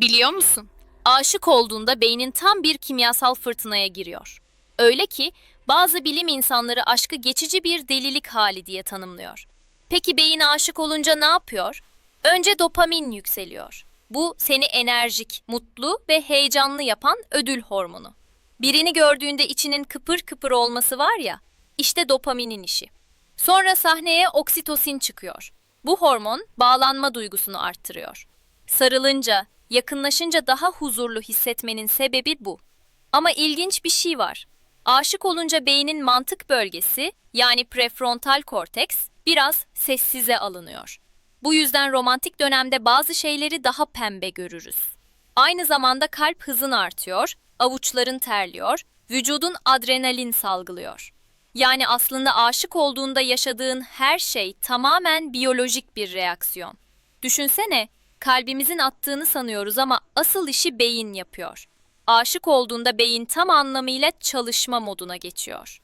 Biliyor musun? Aşık olduğunda beynin tam bir kimyasal fırtınaya giriyor. Öyle ki bazı bilim insanları aşkı geçici bir delilik hali diye tanımlıyor. Peki beyin aşık olunca ne yapıyor? Önce dopamin yükseliyor. Bu seni enerjik, mutlu ve heyecanlı yapan ödül hormonu. Birini gördüğünde içinin kıpır kıpır olması var ya, işte dopaminin işi. Sonra sahneye oksitosin çıkıyor. Bu hormon bağlanma duygusunu arttırıyor. Sarılınca, yakınlaşınca daha huzurlu hissetmenin sebebi bu. Ama ilginç bir şey var. Aşık olunca beynin mantık bölgesi yani prefrontal korteks biraz sessize alınıyor. Bu yüzden romantik dönemde bazı şeyleri daha pembe görürüz. Aynı zamanda kalp hızın artıyor, avuçların terliyor, vücudun adrenalin salgılıyor. Yani aslında aşık olduğunda yaşadığın her şey tamamen biyolojik bir reaksiyon. Düşünsene, kalbimizin attığını sanıyoruz ama asıl işi beyin yapıyor. Aşık olduğunda beyin tam anlamıyla çalışma moduna geçiyor.